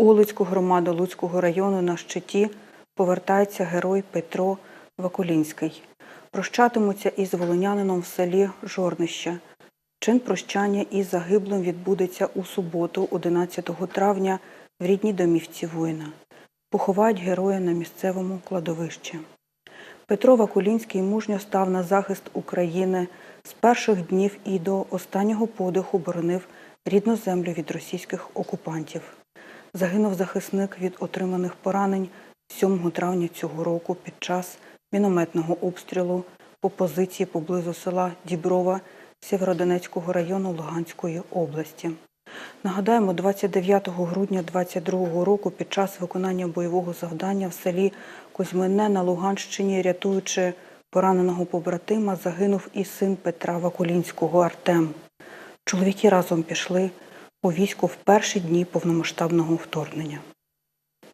У Луцьку громаду Луцького району на щиті повертається герой Петро Вакулінський. Прощатимуться із волинянином в селі Жорнище. Чин прощання із загиблим відбудеться у суботу, 11 травня, в рідній домівці воїна. Поховають героя на місцевому кладовищі. Петро Вакулінський мужньо став на захист України з перших днів і до останнього подиху боронив рідну землю від російських окупантів. Загинув захисник від отриманих поранень 7 травня цього року під час мінометного обстрілу по позиції поблизу села Діброва Сєвєродонецького району Луганської області. Нагадаємо, 29 грудня 2022 року під час виконання бойового завдання в селі Кузьмине на Луганщині, рятуючи пораненого побратима, загинув і син Петра Вакулінського Артем. Чоловіки разом пішли у війську в перші дні повномасштабного вторгнення.